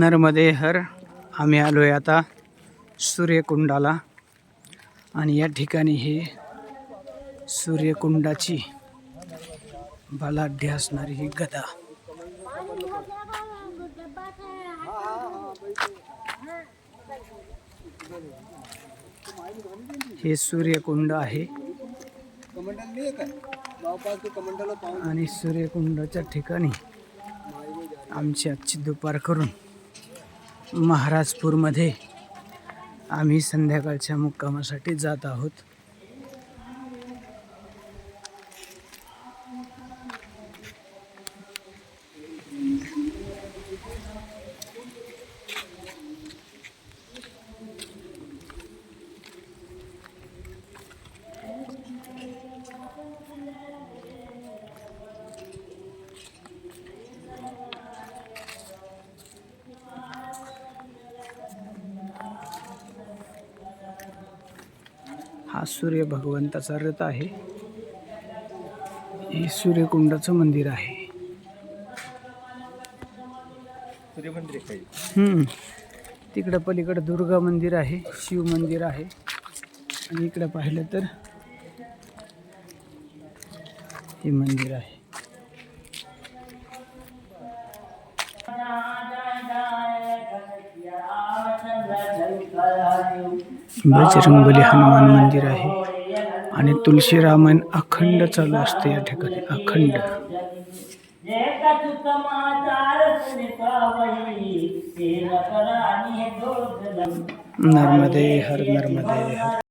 नर्मदे हर आम्ही आलो आहे आता सूर्यकुंडाला. आणि या ठिकाणी हे सूर्यकुंडाची बलाढ्य असणारी ही गदा. हे सूर्यकुंड आहे. आणि सूर्यकुंडाच्या ठिकाणी आमची आजची दुपार करून महाराजपूरमध्ये आम्ही संध्याकाळच्या मुक्कामासाठी जात आहोत. हा सूर्य भगवंताचा रथ आहे हे सूर्यकुंडाचं मंदिर आहे. तिकडं पलीकडं दुर्गा मंदिर आहे शिव मंदिर आहे आणि इकडं पाहिलं तर हे मंदिर आहे बजरंगबली हनुमान मंदिर आहे. आणि तुलसी रामायण अखंड चालू असते या ठिकाणी अखंड. नर्मदे हर नर्मदे हर.